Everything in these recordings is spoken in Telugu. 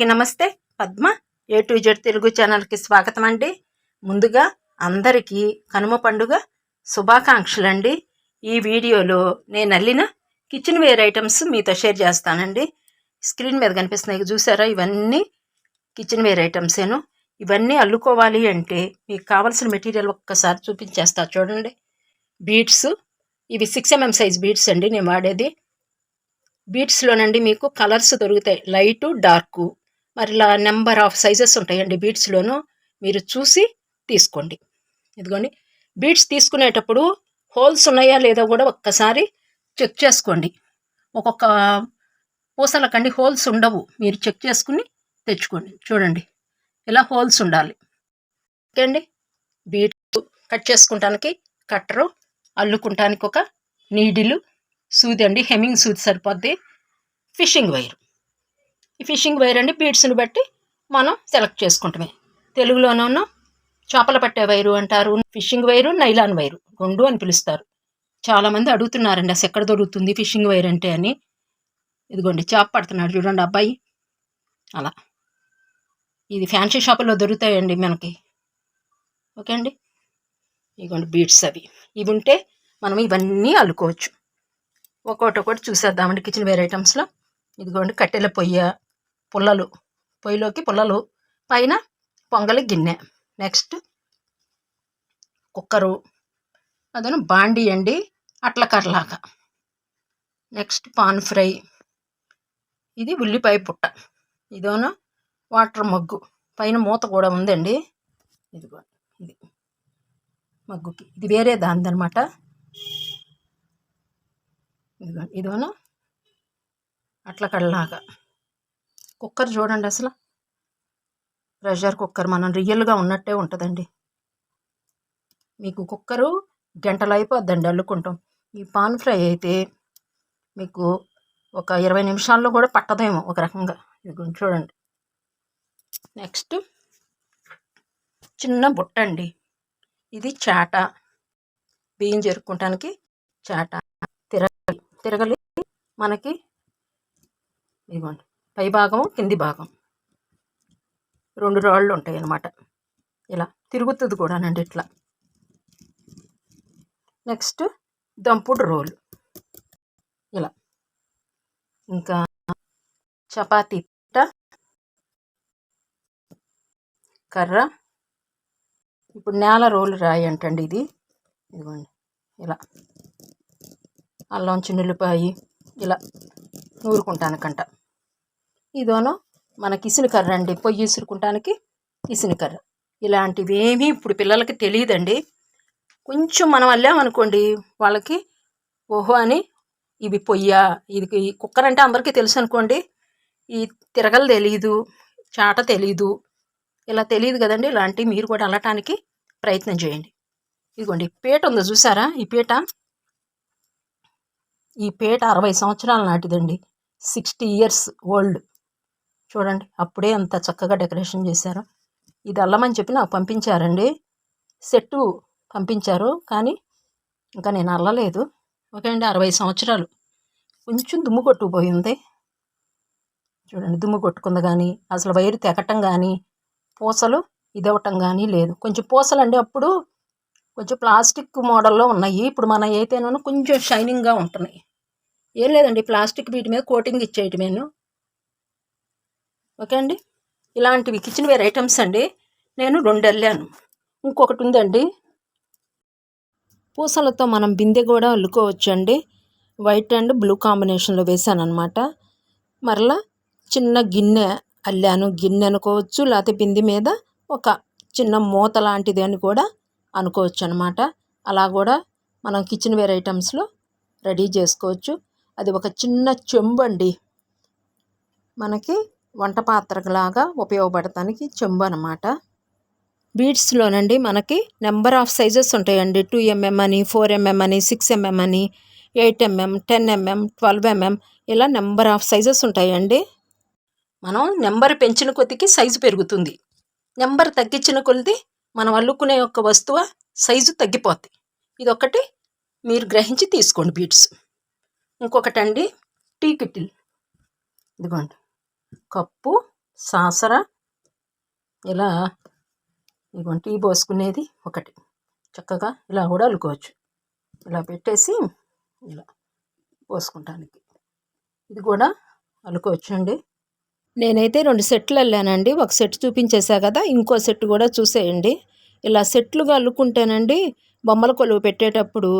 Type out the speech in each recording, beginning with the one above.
అందరికీ నమస్తే. Padma A to Z Telugu ఛానల్కి స్వాగతం అండి. ముందుగా అందరికీ కనుమ పండుగ శుభాకాంక్షలు అండి ఈ వీడియోలో నేను అల్లిన కిచెన్ వేర్ ఐటమ్స్ మీతో షేర్ చేస్తానండి. స్క్రీన్ మీద కనిపిస్తున్నాయి చూసారా? ఇవన్నీ కిచెన్ వేర్ ఐటమ్సేను. ఇవన్నీ అల్లుకోవాలి అంటే మీకు కావాల్సిన మెటీరియల్ ఒక్కసారి చూపించేస్తా చూడండి. బీడ్స్ ఇవి సిక్స్ ఎంఎం సైజ్ బీడ్స్ అండి నేను వాడేది. బీట్స్లోనండి మీకు కలర్స్ దొరుకుతాయి. Light dark. మరి ఇలా నెంబర్ ఆఫ్ సైజెస్ ఉంటాయండి బీడ్స్లోనూ మీరు చూసి తీసుకోండి. ఇదిగోండి. బీట్స్ తీసుకునేటప్పుడు హోల్స్ ఉన్నాయా లేదా కూడా ఒక్కసారి చెక్ చేసుకోండి. ఒక్కొక్క పూసలకండి హోల్స్ ఉండవు. మీరు చెక్ చేసుకుని తెచ్చుకోండి. చూడండి. ఇలా హోల్స్ ఉండాలి. ఓకే అండి. బీట్ కట్ చేసుకుంటానికి కట్టరు. అల్లుకుంటానికి ఒక నీడిలు. సూది అండి. హెమ్మింగ్ సూది సరిపోద్ది. Fishing wire. ఈ ఫిషింగ్ వైర్ అండి బీడ్స్ని బట్టి మనం సెలెక్ట్ చేసుకుంటామే. తెలుగులోనూ చేపలు పట్టే వైరు అంటారు. Fishing wire nylon wire. రెండు అని పిలుస్తారు. చాలామంది అడుగుతున్నారండి అసలు ఎక్కడ దొరుకుతుంది ఫిషింగ్ వైర్ అంటే అని. ఇదిగోండి చేప పడుతున్నాడు చూడండి అబ్బాయి. అలా. ఇది ఫ్యాన్సీ షాపుల్లో దొరుకుతాయండి మనకి. ఓకే అండి. ఇదిగోండి బీడ్స్ అవి. ఇవి ఉంటే మనం ఇవన్నీ అల్లుకోవచ్చు. ఒక్కొక్కటి ఒకటి చూసేద్దామండి కిచెన్ వేర్ ఐటమ్స్లో. ఇదిగోండి కట్టెల పొయ్య. పుల్లలు. పొయ్యిలోకి పుల్లలు. పైన పొంగలి గిన్నె. Next cooker. అదను బాండీ అండి. అట్లకర్లాగా నెక్స్ట్ పాన్ ఫ్రై. ఇది ఉల్లిపాయ పుట్ట. ఇదోన వాటర్ మగ్గు. పైన మూత కూడా ఉందండి. ఇదిగో ఇది మగ్గుకి. ఇది వేరే దానిదనమాట. ఇదిగో ఇదిగోను అట్ల కళ్ళలాగా కుక్కర్ చూడండి అసలు. ప్రెషర్ కుక్కర్ మనం రియల్గా ఉన్నట్టే ఉంటుందండి. మీకు కుక్కరు గంటలు అయిపోద్దండి అల్లుకుంటాం. ఈ పాన్ ఫ్రై అయితే మీకు ఒక ఇరవై నిమిషాల్లో కూడా పట్టదేమో ఒక రకంగా. ఇది చూడండి. నెక్స్ట్ చిన్న బుట్ట అండి ఇది చాట. బియ్యం జరుపుకోవటానికి చాట. తిరగలి. మనకి ఇదిగోండి. పై భాగం కింది భాగం. రెండు రాళ్ళు ఉంటాయి అన్నమాట ఇలా తిరుగుతుంది కూడానండి ఇట్లా. నెక్స్ట్ దంపుడు రోలు. ఇలా. ఇంకా చపాతీ పిట్ట కర్ర. ఇప్పుడు నేల రోలు రాయి అంటండి ఇది. ఇదిగోండి. ఇలా. అల్లం చిన్నులపాయి. ఇలా నూరుకుంటానికంట ఇదోనో మనకి ఇసునికర్ర అండి. పొయ్యి ఇసురుకుంటానికి ఇసునికర్ర ఇలాంటివి ఏమీ ఇప్పుడు పిల్లలకి తెలియదండి. కొంచెం మనం అల్లామనుకోండి వాళ్ళకి ఓహో అని ఇవి పొయ్యా ఇది కుక్కర్ అంటే అందరికీ తెలుసు అనుకోండి ఈ తిరగలు తెలియదు చాట తెలీదు ఇలా తెలియదు కదండి. ఇలాంటివి మీరు కూడా అల్లటానికి ప్రయత్నం చేయండి. ఇదిగోండి పీట ఉందో చూసారా? ఈ పీట ఈ పీట అరవై సంవత్సరాల నాటిదండి. Sixty years old. చూడండి అప్పుడే అంత చక్కగా డెకరేషన్ చేశారు. ఇది అల్లమని చెప్పి నాకు పంపించారండి. సెట్టు పంపించారు కానీ ఇంకా నేను అల్లలేదు. ఓకే అండి అరవై సంవత్సరాలు. కొంచెం దుమ్ము కొట్టుకుపోయింది. చూడండి దుమ్ము కొట్టుకుంది కానీ అసలు వైరు తెగటం కానీ పూసలు ఇదవటం కానీ లేదు. కొంచెం పూసలు అండి అప్పుడు. కొంచెం ప్లాస్టిక్ మోడల్లో ఉన్నాయి. ఇప్పుడు మన అయితేనూ కొంచెం షైనింగ్గా ఉంటున్నాయి. ఏం లేదండి ప్లాస్టిక్ వీటి మీద కోటింగ్ ఇచ్చేయటమేను. ఓకే అండి? ఇలాంటివి కిచెన్ వేర్ ఐటమ్స్ అండి. నేను రెండు వెళ్ళాను ఇంకొకటి ఉందండి. పూసలతో మనం బిందె కూడా అల్లుకోవచ్చు అండి వైట్ అండ్ బ్లూ కాంబినేషన్లో వేసాను అనమాట మరలా చిన్న గిన్నె అల్లాను. గిన్నె అనుకోవచ్చు లేకపోతే బిందె మీద ఒక చిన్న మూత లాంటిది అని కూడా అనుకోవచ్చు అనమాట అలా కూడా మనం కిచెన్ వేర్ ఐటమ్స్లో రెడీ చేసుకోవచ్చు. అది ఒక చిన్న చెంబు అండి. మనకి వంట పాత్రలాగా ఉపయోగపడటానికి చెంబు అనమాట బీడ్స్లోనండి మనకి నెంబర్ ఆఫ్ సైజెస్ ఉంటాయండి. టూ ఎంఎం అని ఫోర్ ఎంఎం అని సిక్స్ ఎంఎం అని eight MM ten MM twelve MM ఇలా నెంబర్ ఆఫ్ సైజెస్ ఉంటాయండి. మనం నెంబర్ పెంచిన కొద్దికి సైజు పెరుగుతుంది. నెంబర్ తగ్గించిన కొద్ది మనం అల్లుకునే యొక్క వస్తువు సైజు తగ్గిపోద్ది. ఇదొకటి మీరు గ్రహించి తీసుకోండి బీడ్స్ ఇంకొకటండి టీ కిటిల్. ఇదిగోండి. కప్పు సాసర ఇలా ఇదిగోండి టీ పోసుకునేది ఒకటి. చక్కగా ఇలా కూడా అల్లుకోవచ్చు. ఇలా పెట్టేసి ఇలా పోసుకుంటానికి. ఇది కూడా అల్లుకోవచ్చు అండి నేనైతే రెండు సెట్లు వెళ్ళానండి ఒక సెట్ చూపించేసా కదా ఇంకో సెట్ కూడా చూసేయండి. ఇలా సెట్లుగా అల్లుకుంటేనండి బొమ్మల కొలువు పెట్టేటప్పుడు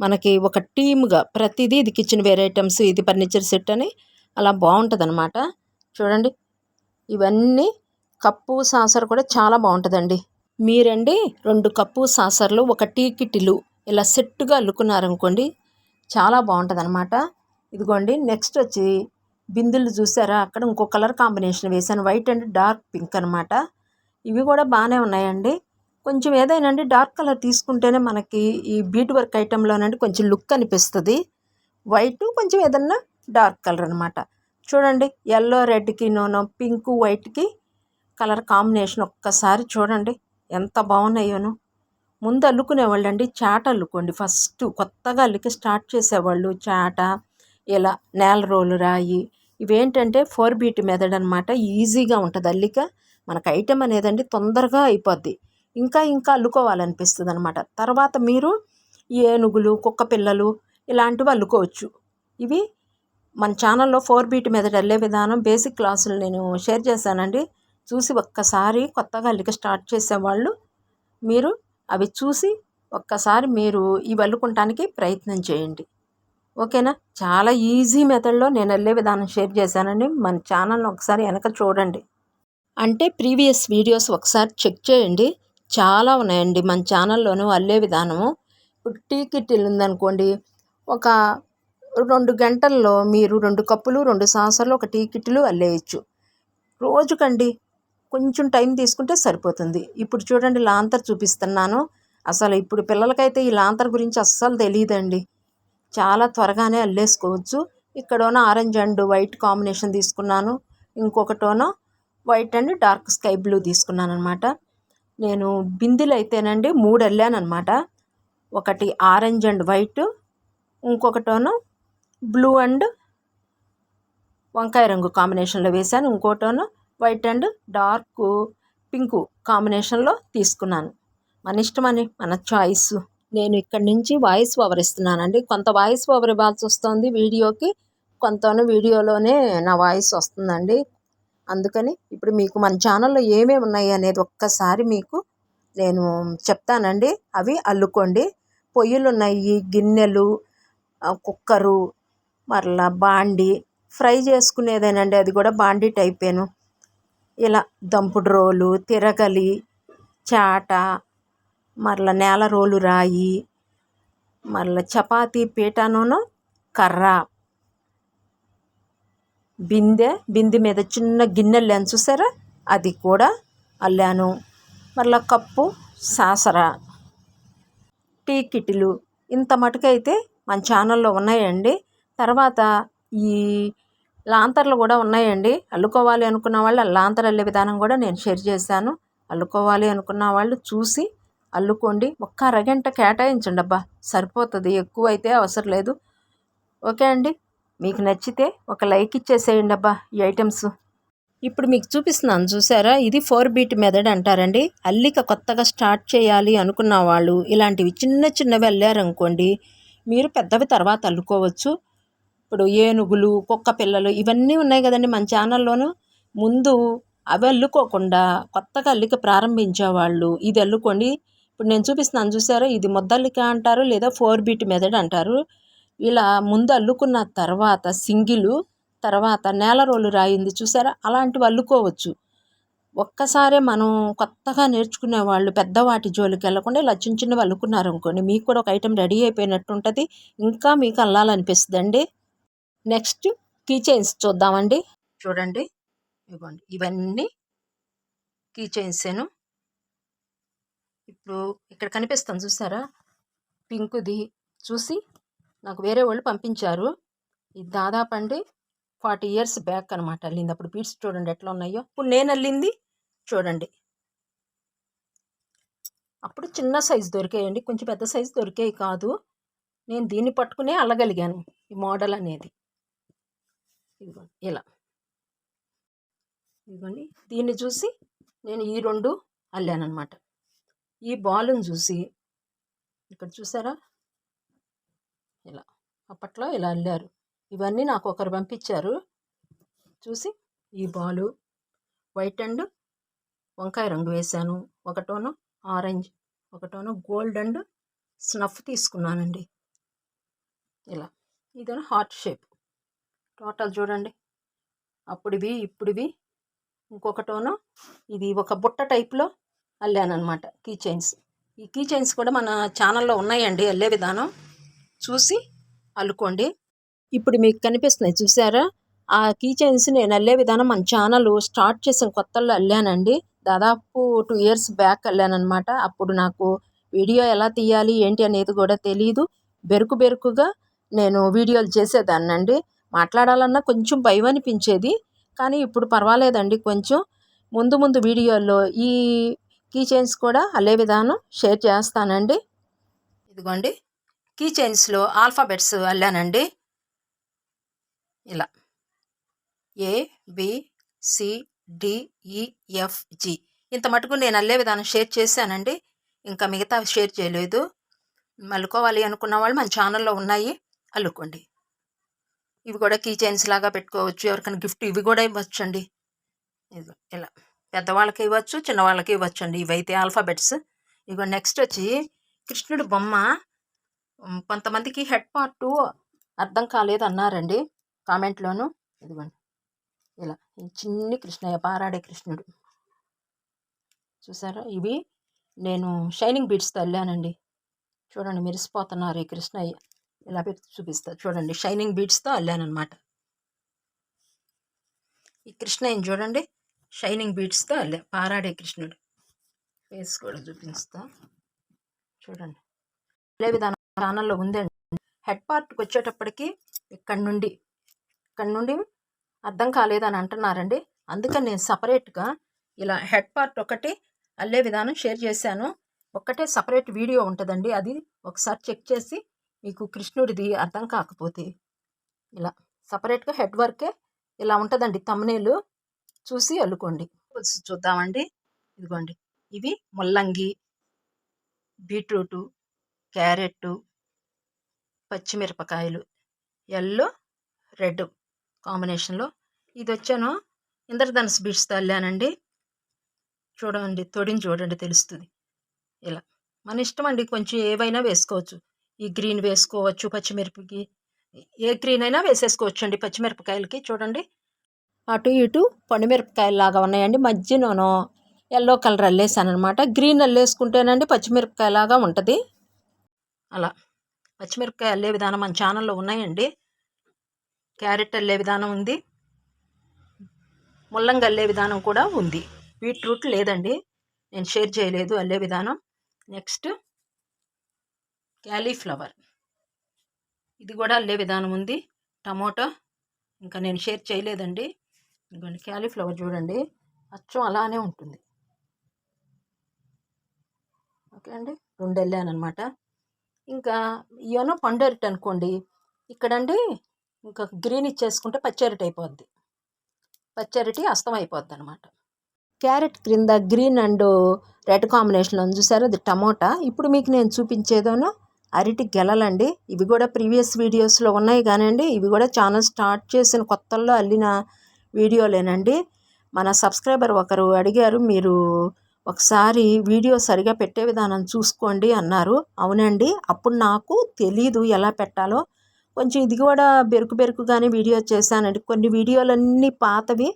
మనకి ఒక టీమ్గా ప్రతిదీ ఇది కిచెన్ వేర్ ఐటమ్స్ ఇది ఫర్నిచర్ సెట్ అని అలా బాగుంటుంది అనమాట చూడండి. ఇవన్నీ కప్పు సాసర్ కూడా చాలా బాగుంటుందండి. మీరండి రెండు కప్పు సాసర్లు ఒక టీ కిటిలు ఇలా సెట్టుగా అల్లుకున్నారనుకోండి చాలా బాగుంటుంది అనమాట ఇదిగోండి నెక్స్ట్ వచ్చి బిందులు చూసారా? అక్కడ ఇంకో కలర్ కాంబినేషన్ వేశాను. వైట్ అండ్ డార్క్ పింక్ అనమాట ఇవి కూడా బాగానే ఉన్నాయండి. కొంచెం ఏదైనా అండి డార్క్ కలర్ తీసుకుంటేనే మనకి ఈ బీట్ వర్క్ ఐటెంలోనండి కొంచెం లుక్ అనిపిస్తుంది. వైట్ కొంచెం ఏదన్నా డార్క్ కలర్ అనమాట చూడండి ఎల్లో రెడ్కి నూనె పింక్ వైట్కి కలర్ కాంబినేషన్ ఒక్కసారి చూడండి ఎంత బాగున్నాయోను. ముందు అల్లుకునేవాళ్ళు అండి చాట అల్లుకోండి ఫస్ట్. కొత్తగా అల్లికి స్టార్ట్ చేసేవాళ్ళు చాట ఇలా నేల రోలు రాయి. ఇవేంటంటే ఫోర్ బీట్ మెథడ్ అనమాట ఈజీగా ఉంటుంది అల్లిక. మనకు ఐటెం అనేదండి తొందరగా అయిపోద్ది. ఇంకా ఇంకా అల్లుకోవాలనిపిస్తుంది అనమాట తర్వాత మీరు ఏనుగులు కుక్క పిల్లలు ఇలాంటివి అల్లుకోవచ్చు. ఇవి మన ఛానల్లో ఫోర్ బీట్ మెథడ్ వెళ్ళే విధానం బేసిక్ క్లాసులు నేను షేర్ చేశానండి. చూసి ఒక్కసారి కొత్తగా అల్లిక స్టార్ట్ చేసేవాళ్ళు మీరు అవి చూసి ఒక్కసారి మీరు ఇవి అల్లుకుంటానికి ప్రయత్నం చేయండి. ఓకేనా? చాలా ఈజీ మెథడ్లో నేను వెళ్ళే విధానం షేర్ చేశానండి. మన ఛానల్ని ఒకసారి వెనక చూడండి. అంటే ప్రీవియస్ వీడియోస్ ఒకసారి చెక్ చేయండి. చాలా ఉన్నాయండి మన ఛానల్లోనూ అల్లే విధానము. ఇప్పుడు టీ కిట్టిల్ ఉందనుకోండి ఒక రెండు గంటల్లో మీరు రెండు కప్పులు రెండు సాసర్లు ఒక టీ కిట్లు అల్లేయచ్చు. రోజుకండి. కొంచెం టైం తీసుకుంటే సరిపోతుంది. ఇప్పుడు చూడండి లాంతర్ చూపిస్తున్నాను. అసలు ఇప్పుడు పిల్లలకైతే ఈ లాంతర్ గురించి అస్సలు తెలియదండి చాలా త్వరగానే అల్లేసుకోవచ్చు. ఇక్కడోన ఆరెంజ్ అండ్ వైట్ కాంబినేషన్ తీసుకున్నాను. ఇంకొకటోన white and dark sky blue తీసుకున్నాను అనమాట నేను బిందెలు అయితేనండి మూడు అల్లాను అనమాట ఒకటి ఆరెంజ్ అండ్ వైట్ ఇంకొకటోనో బ్లూ అండ్ వంకాయ రంగు కాంబినేషన్లో వేశాను. ఇంకోటోను వైట్ అండ్ డార్క్ పింకు కాంబినేషన్లో తీసుకున్నాను. మన ఇష్టమని మన చాయిస్. నేను ఇక్కడి నుంచి వాయిస్ ఓవర్ ఇస్తున్నానండి. కొంత వాయిస్ ఓవర్ ఇవ్వాల్సి వస్తుంది వీడియోకి. కొంతను వీడియోలోనే నా వాయిస్ వస్తుందండి. అందుకని ఇప్పుడు మీకు మన ఛానల్లో ఏమేమి ఉన్నాయి అనేది ఒక్కసారి మీకు నేను చెప్తానండి. అవి అల్లుకోండి. పొయ్యిలు ఉన్నాయి గిన్నెలు కుక్కరు మరలా బాండి ఫ్రై చేసుకునేదేనండి అది కూడా బాండీ టైపేను. ఇలా దంపుడు రోలు తిరగలి చాట మరలా నేల రోలు రాయి మరలా చపాతీ పీటనూను కర్ర బిందె బిందె మీద చిన్న గిన్నెలు చూసారా? అది కూడా అల్లాను. మరలా కప్పు సాసర టీ కిటిలు ఇంత మటుకైతే మన ఛానల్లో ఉన్నాయండి. తర్వాత ఈ లాంతర్లు కూడా ఉన్నాయండి. అల్లుకోవాలి అనుకున్న వాళ్ళు లాంతర్ అల్లే విధానం కూడా నేను షేర్ చేశాను. అల్లుకోవాలి అనుకున్న వాళ్ళు చూసి అల్లుకోండి. ఒక్క అరగంట కేటాయించండి అబ్బా సరిపోతుంది. ఎక్కువ అయితే అవసరం లేదు. ఓకే అండి. మీకు నచ్చితే ఒక లైక్ ఇచ్చేసేయండి అబ్బా ఈ ఐటమ్స్. ఇప్పుడు మీకు చూపిస్తున్నాను చూసారా? ఇది ఫోర్ బీట్ మెథడ్ అంటారండి. అల్లిక కొత్తగా స్టార్ట్ చేయాలి అనుకున్న వాళ్ళు ఇలాంటివి చిన్న చిన్నవి అల్లారనుకోండి మీరు పెద్దవి తర్వాత అల్లుకోవచ్చు. ఇప్పుడు ఏనుగులు కుక్క పిల్లలు ఇవన్నీ ఉన్నాయి కదండి మన ఛానల్లోనూ. ముందు అవి అల్లుకోకుండా కొత్తగా అల్లిక ప్రారంభించేవాళ్ళు ఇది అల్లుకోండి. ఇప్పుడు నేను చూపిస్తున్నాను చూసారా? ఇది ముద్దల్లిక అంటారు లేదా ఫోర్ బీట్ మెథడ్ అంటారు. ఇలా ముందు అల్లుకున్న తర్వాత సింగిలు తర్వాత నేల రోలు రాయింది చూసారా? అలాంటివి అల్లుకోవచ్చు. ఒక్కసారే మనం కొత్తగా నేర్చుకునే వాళ్ళు పెద్దవాటి జోలికి వెళ్ళకుండా ఇలా చిన్న చిన్నవి అల్లుకున్నారు అనుకోండి మీకు కూడా ఒక ఐటెం రెడీ అయిపోయినట్టు ఉంటుంది. ఇంకా మీకు అల్లాలనిపిస్తుంది అండి నెక్స్ట్ కీ చైన్స్ చూద్దామండి. చూడండి. ఇవ్వండి. ఇవన్నీ కీ చైన్సేను. ఇప్పుడు ఇక్కడ కనిపిస్తుంది చూసారా? పింకుది చూసి నాకు వేరే వాళ్ళు పంపించారు. ఇది దాదాపు అండి ఫార్టీ ఇయర్స్ బ్యాక్ అనమాట అల్లింది. అప్పుడు బీట్స్ చూడండి ఎట్లా ఉన్నాయో. ఇప్పుడు నేను అల్లింది చూడండి. అప్పుడు చిన్న సైజు దొరికాయండి. కొంచెం పెద్ద సైజు దొరికాయి కాదు. నేను దీన్ని పట్టుకునే అల్లగలిగాను ఈ మోడల్ అనేది. ఇదిగో ఇలా. ఇదిగోండి దీన్ని చూసి నేను ఈ రెండు అల్లానమాట ఈ బాలుని చూసి ఇక్కడ చూసారా? ఇలా అప్పట్లో ఇలా అల్లారు. ఇవన్నీ నాకు ఒకరు పంపించారు. చూసి ఈ బాలు వైట్ అండ్ వంకాయ రంగు వేశాను. ఒకటోను ఆరెంజ్ ఒకటోను గోల్డ్ అండ్ స్నఫ్ తీసుకున్నానండి. ఇలా ఇదేమో హార్ట్ షేప్. టోటల్ చూడండి. అప్పుడివి ఇప్పుడివి. ఇంకొకటోనో ఇది ఒక బుట్ట టైప్లో అల్లానమాట కీ చైన్స్ ఈ కీ చైన్స్ కూడా మన ఛానల్లో ఉన్నాయండి అల్లే విధానం. చూసి అల్లుకోండి. ఇప్పుడు మీకు కనిపిస్తున్నాయి చూసారా? ఆ కీ చైన్స్ నేను అల్లే విధానం మన ఛానల్ స్టార్ట్ చేసిన కొత్తల్లో అల్లానండి. దాదాపు టూ ఇయర్స్ బ్యాక్ అల్లానమాట అప్పుడు నాకు వీడియో ఎలా తీయాలి ఏంటి అనేది కూడా తెలియదు బెరుకు బెరుకుగా నేను వీడియోలు చేసేదాన్నండి. మాట్లాడాలన్నా కొంచెం భయం అనిపించేది కానీ ఇప్పుడు పర్వాలేదండి. కొంచెం ముందు ముందు వీడియోల్లో ఈ కీ చైన్స్ కూడా అల్లే విధానం షేర్ చేస్తానండి. ఇదిగోండి. కీ చైన్స్లో ఆల్ఫాబెట్స్ అల్లానండి. ఇలా. ఏ బి సి ఇంత మటుకు నేను అల్లే విధానం షేర్ చేశానండి. ఇంకా మిగతా షేర్ చేయలేదు. మల్లుకోవాలి అనుకున్న వాళ్ళు మన ఛానల్లో ఉన్నాయి. అల్లుకోండి. ఇవి కూడా కీ చైన్స్ లాగా పెట్టుకోవచ్చు. ఎవరికైనా గిఫ్ట్ ఇవి కూడా ఇవ్వచ్చండి. ఇదిగో ఇలా పెద్దవాళ్ళకి ఇవ్వచ్చు చిన్నవాళ్ళకి ఇవ్వచ్చు అండి ఇవైతే ఆల్ఫాబెట్స్ ఇగో నెక్స్ట్ వచ్చి కృష్ణుడు బొమ్మ. కొంతమందికి హెడ్ పార్ట్ అర్థం కాలేదు అన్నారండి కామెంట్లోను. ఇదిగోండి. ఇలా చిన్ని కృష్ణయ్య పారాడే కృష్ణుడు. చూసారా? ఇవి నేను షైనింగ్ బీడ్స్ వెళ్ళానండి చూడండి మెరిసిపోతున్నారు ఈ కృష్ణయ్య. ఇలా పెట్టి చూపిస్తా? చూడండి షైనింగ్ బీడ్స్తో అల్లానమాట ఈ కృష్ణ ఏం చూడండి? షైనింగ్ బీడ్స్తో అల్లే పారాడే కృష్ణుడు. ఫేస్ కూడా చూపిస్తా. చూడండి. అదే విధానం ఛానల్లో ఉందండి. హెడ్ పార్ట్కి వచ్చేటప్పటికి ఇక్కడ నుండి ఇక్కడ నుండి అర్థం కాలేదని అంటున్నారండి. అందుకని నేను సపరేట్గా ఇలా హెడ్ పార్ట్ ఒకటి అల్లే విధానం షేర్ చేశాను. ఒక్కటే సపరేట్ వీడియో ఉంటుందండి. అది ఒకసారి చెక్ చేసి మీకు కృష్ణుడిది అర్థం కాకపోతే ఇలా సపరేట్గా హెడ్ వర్కే ఇలా ఉంటుందండి తమ్నేలు చూసి అల్లుకోండి. చూద్దామండి. ఇదిగోండి. ఇవి ముల్లంగి బీట్రూటు క్యారెట్టు పచ్చిమిరపకాయలు ఎల్లో రెడ్ కాంబినేషన్లో. ఇది వచ్చాను ఇంద్రధనుస్ బీట్స్ తల్లానండి. చూడండి తొడిని చూడండి తెలుస్తుంది. ఇలా మన ఇష్టం అండి కొంచెం ఏవైనా వేసుకోవచ్చు. ఈ గ్రీన్ వేసుకోవచ్చు పచ్చిమిరపకి. ఏ గ్రీన్ అయినా వేసేసుకోవచ్చు అండి పచ్చిమిరపకాయలకి చూడండి. అటు ఇటు పండుమిరపకాయలు లాగా ఉన్నాయండి మధ్యలోనూ ఎల్లో కలర్ అల్లేసాను అనమాట గ్రీన్ అల్లేసుకుంటేనండి పచ్చిమిరపకాయలాగా ఉంటుంది. అలా. పచ్చిమిరపకాయ అల్లే విధానం మన ఛానల్లో ఉన్నాయండి. క్యారెట్ అల్లే విధానం ఉంది. ముల్లంగి అల్లే విధానం కూడా ఉంది. బీట్రూట్ లేదండి. నేను షేర్ చేయలేదు అల్లే విధానం. Next cauliflower. ఇది కూడా అల్లే విధానం ఉంది. టమోటా ఇంకా నేను షేర్ చేయలేదండి. ఇదిగోండి క్యాలీఫ్లవర్ చూడండి. అచ్చం అలానే ఉంటుంది. ఓకే అండి రెండు వెళ్ళానమాట ఇంకా ఇవనో పండరటి అనుకోండి ఇక్కడండి ఇంకా గ్రీన్ ఇచ్చేసుకుంటే పచ్చరటి అయిపోద్ది. పచ్చరటి అస్తం అయిపోద్ది అనమాట క్యారెట్ క్రింద గ్రీన్ అండ్ రెడ్ కాంబినేషన్లో చూసారు? అది టమోటా. ఇప్పుడు మీకు నేను చూపించేదోనో అరటి గెలలండి. ఇవి కూడా ప్రీవియస్ వీడియోస్లో ఉన్నాయి కానివ్వండి ఇవి కూడా ఛానల్ స్టార్ట్ చేసిన కొత్తల్లో అల్లిన వీడియోలేనండి. మన సబ్స్క్రైబర్ ఒకరు అడిగారు మీరు ఒకసారి వీడియో సరిగా పెట్టే విధానం చూసుకోండి అన్నారు. అవునండి. అప్పుడు నాకు తెలీదు ఎలా పెట్టాలో. కొంచెం ఇది కూడా బెరుకు బెరుకుగానే వీడియో చేశానండి. కొన్ని వీడియోలన్నీ పాతవి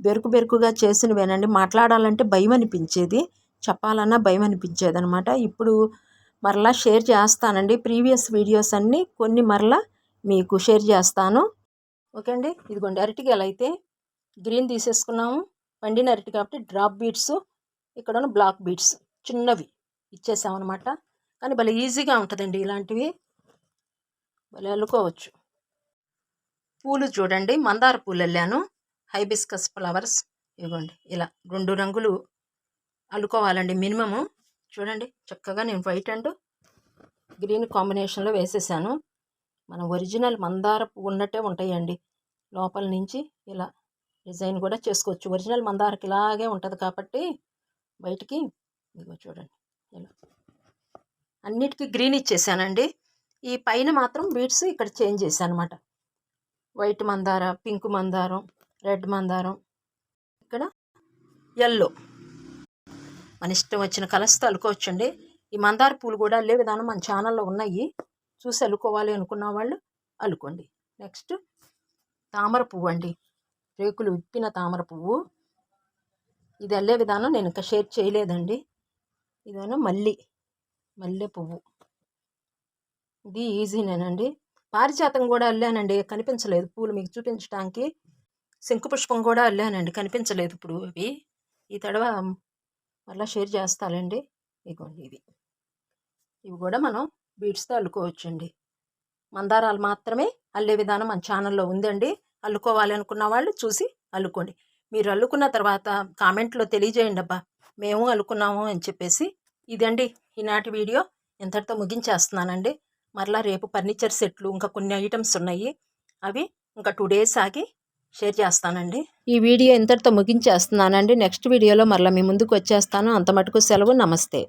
బెరుకు బెరుకుగా చేసినవేనండి. మాట్లాడాలంటే భయం అనిపించేది చెప్పాలన్నా భయం అనిపించేది అనమాట ఇప్పుడు మరలా షేర్ చేస్తానండి. ప్రీవియస్ వీడియోస్ అన్నీ కొన్ని మరలా మీకు షేర్ చేస్తాను. ఓకే అండి ఇదిగోండి అరటికాయలు అయితే గ్రీన్ తీసేసుకున్నాము. పండిన అరటి కాబట్టి డ్రాప్ బీట్స్ ఇక్కడ బ్లాక్ బీట్స్ చిన్నవి ఇచ్చేసామన్నమాట. కానీ భలే ఈజీగా ఉంటుందండి ఇలాంటివి. భలే అల్లుకోవచ్చు. పూలు చూడండి మందార పూలు వెళ్ళాను హైబిస్కస్ ఫ్లవర్స్ ఇవ్వండి ఇలా రెండు రంగులు అల్లుకోవాలండి మినిమము. చూడండి చక్కగా నేను వైట్ అండ్ గ్రీన్ కాంబినేషన్లో వేసేసాను. మన ఒరిజినల్ మందార పువ్వు ఉన్నట్టే ఉంటాయండి. లోపల నుంచి ఇలా డిజైన్ కూడా చేసుకోవచ్చు. ఒరిజినల్ మందారకి ఇలాగే ఉంటుంది కాబట్టి బయటికి ఇదిగో చూడండి ఇలా. అన్నిటికీ గ్రీన్ ఇచ్చేసానండి. ఈ పైన మాత్రం బీడ్స్ ఇక్కడ చేంజ్ చేశాను అనమాట వైట్ మందార పింక్ మందారం రెడ్ మందారం ఇక్కడ ఎల్లో మన ఇష్టం వచ్చిన కలర్స్ అల్లుకోవచ్చండి ఈ మందార పూలు కూడా అల్లే విధానం మన ఛానల్లో ఉన్నాయి. చూసి అల్లుకోవాలి అనుకున్న వాళ్ళు అల్లుకోండి. నెక్స్ట్ తామర పువ్వు అండి రేకులు విప్పిన తామర పువ్వు. ఇది అల్లే విధానం నేను ఇంకా షేర్ చేయలేదండి. ఇదేమో మల్లి మల్లె పువ్వు. ఇది ఈజీనేనండి. పారిజాతం కూడా అల్లానండి. కనిపించలేదు పూలు మీకు చూపించడానికి శంకుపుష్పం కూడా అల్లానండి. కనిపించలేదు ఇప్పుడు అవి. ఈ తడవ మళ్ళీ షేర్ చేస్తానండి. ఇగోండి ఇవి ఇవి కూడా మనం బీడ్స్తో అల్లుకోవచ్చండి. మందారాలు మాత్రమే అల్లే విధానం మన ఛానల్లో ఉందండి. అల్లుకోవాలి అనుకున్న వాళ్ళు చూసి అల్లుకోండి. మీరు అల్లుకున్న తర్వాత కామెంట్లో తెలియజేయండి అబ్బా మేము అల్లుకున్నాము అని చెప్పేసి. ఇదండి ఈనాటి వీడియో. ఇంతటితో ముగించేస్తున్నానండి. మరలా రేపు ఫర్నిచర్ సెట్లు ఇంకా కొన్ని ఐటమ్స్ ఉన్నాయి. అవి ఇంకా టూ డేస్ ఆగి షేర్ చేస్తానండి. ఈ వీడియో ఇంతటితో ముగించేస్తున్నానండి. నెక్స్ట్ వీడియోలో మరలా మీ ముందుకు వచ్చేస్తాను. అంత మటుకు సెలవు. నమస్తే.